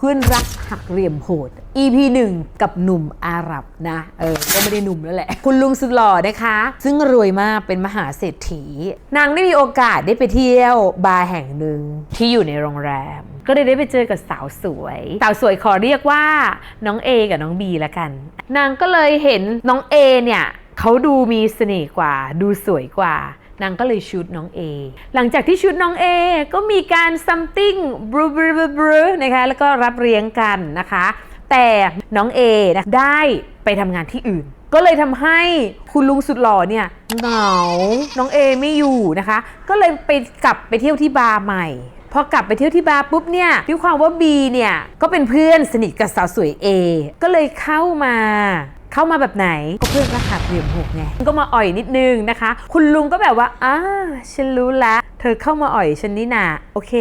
เพื่อนรักหักเหลี่ยมโหด EP 1 กับหนุ่มอาหรับนะเออก็ไม่ได้หนุ่มแล้วแหละ คุณลุงสุดหล่อนะคะ ซึ่งรวยมากเป็นมหาเศรษฐี นางได้มีโอกาสได้ไปเที่ยวบาร์แห่งหนึ่งที่อยู่ในโรงแรม ก็เลยได้ไปเจอกับสาวสวย สาวสวยขอเรียกว่าน้องเอกับน้องบีละกัน นางก็เลยเห็นน้องเอเนี่ยเขาดูมีเสน่ห์กว่า ดูสวยกว่า นางก็เลยชุดน้องเอหลังจากที่ชุดน้องเอก็มีการ something บรูบรูบรูบรูนะคะแล้วก็รับเลี้ยงกันนะคะ แต่น้องเอนะได้ไปทำงานที่อื่น ก็เลยทำให้คุณลุงสุดหล่อเนี่ยเหงาน้องเอไม่อยู่นะคะ ก็เลยไปกลับไปเที่ยวที่บาร์ใหม่พอกลับไปเที่ยวที่บาร์ปุ๊บเนี่ยด้วยความว่าบีเนี่ยก็เป็นเพื่อนสนิทกับสาวสวยเอก็เลยเข้ามา เข้ามาแบบไหนก็เพื่อนรหักเหลี่ยมหกไงก็มาอ่อยนิดนึงนะคะ คุณลุงก็แบบว่าอ่าฉันรู้ล้วเธอเข้ามาอ่อยฉันนี่นาโอเค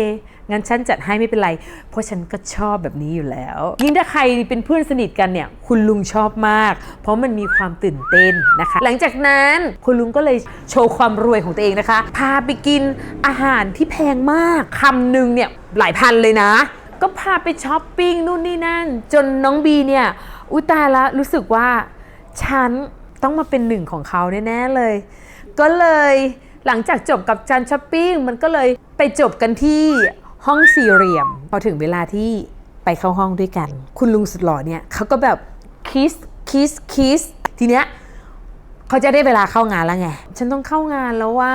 งั้นฉันจัดให้ไม่เป็นไร เพราะฉันก็ชอบแบบนี้อยู่แล้ว ยิ่งถ้าใครเป็นเพื่อนสนิทกันเนี่ย คุณลุงชอบมาก เพราะมันมีความตื่นเต้นนะคะ หลังจากนั้นคุณลุงก็เลยโชว์ความรวยของตัวเองนะคะ พาไปกินอาหารที่แพงมากคำหนึ่งเนี่ยหลายพันเลยนะ ก็พาไปช้อปปิ้งนู่นนี่นั่น จนน้องบีเนี่ย อุตายละรู้สึกว่าฉันต้องมาเป็นหนึ่งของเขาแน่ๆเลย ก็เลยหลังจากจบกับการช้อปปิ้งมันก็เลยไปจบกันที่ห้องสี่เหลี่ยม พอถึงเวลาที่ไปเข้าห้องด้วยกัน คุณลุงสุดหล่อเนี่ยเขาก็แบบคิสคิสคิสทีเนี้ยเขาจะได้เวลาเข้างานแล้วไง ฉันต้องเข้างานแล้วว่า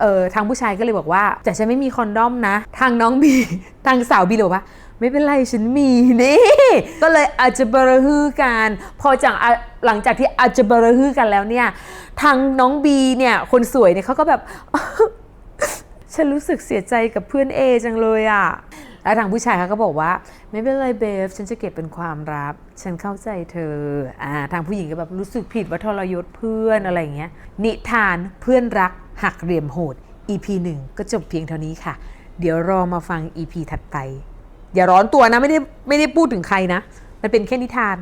เออทางผู้ชายก็เลยบอกว่า แต่ฉันไม่มีคอนดอมนะ ทางน้องบี ทางสาวบีเลยบอกว่า ไม่เป็นไรฉันมีนี่ก็เลยอาจจะบระฮือกันพอจากหลังจากที่อาจจะบระฮือกันแล้วเนี่ยทางน้องบีเนี่ยคนสวยเนี่ยเขาก็แบบ ฉันรู้สึกเสียใจกับเพื่อนเอจังเลยอะแล้วทางผู้ชายเขาก็บอกว่า ไม่เป็นไรเบฟฉันจะเก็บเป็นความลับ ฉันเข้าใจเธออ่าทางผู้หญิงก็แบบรู้สึกผิดว่าทรยศเพื่อนอะไรอย่างเงี้ยนิทานเพื่อนรักหักเหลี่ยมโหด EP 1 ก็จบเพียงเท่านี้ค่ะ เดี๋ยวรอมาฟัง EP ถัดไป อย่าร้อนตัวนะไม่ได้ไม่ได้พูดถึงใครนะ มันเป็นแค่นิทาน